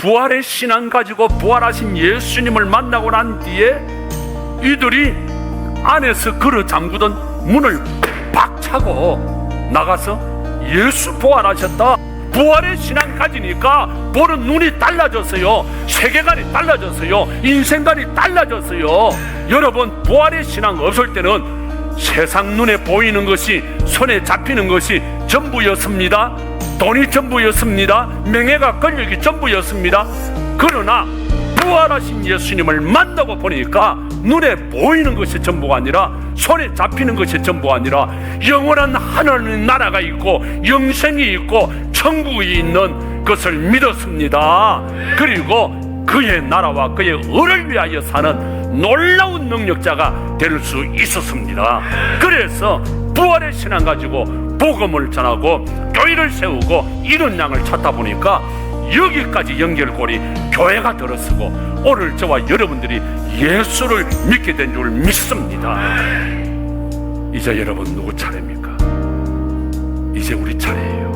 부활의 신앙 가지고 부활하신 예수님을 만나고 난 뒤에 이들이 안에서 걸어 잠그던 문을 박 차고 나가서 예수 부활하셨다. 부활의 신앙 가지니까 보는 눈이 달라졌어요. 세계관이 달라졌어요. 인생관이 달라졌어요. 여러분, 부활의 신앙 없을 때는 세상 눈에 보이는 것이 손에 잡히는 것이 전부였습니다. 돈이 전부였습니다. 명예가 권력이 전부였습니다. 그러나 부활하신 예수님을 만나고 보니까 눈에 보이는 것이 전부가 아니라 손에 잡히는 것이 전부가 아니라 영원한 하나님 나라가 있고 영생이 있고 천국이 있는 것을 믿었습니다. 그리고 그의 나라와 그의 을을 위하여 사는 놀라운 능력자가 될 수 있었습니다. 그래서 부활의 신앙 가지고 복음을 전하고 교회를 세우고 이런 양을 찾다 보니까 여기까지 연결고리 교회가 들어서고 오늘 저와 여러분들이 예수를 믿게 된 줄 믿습니다. 이제 여러분 누구 차례입니까? 이제 우리 차례예요.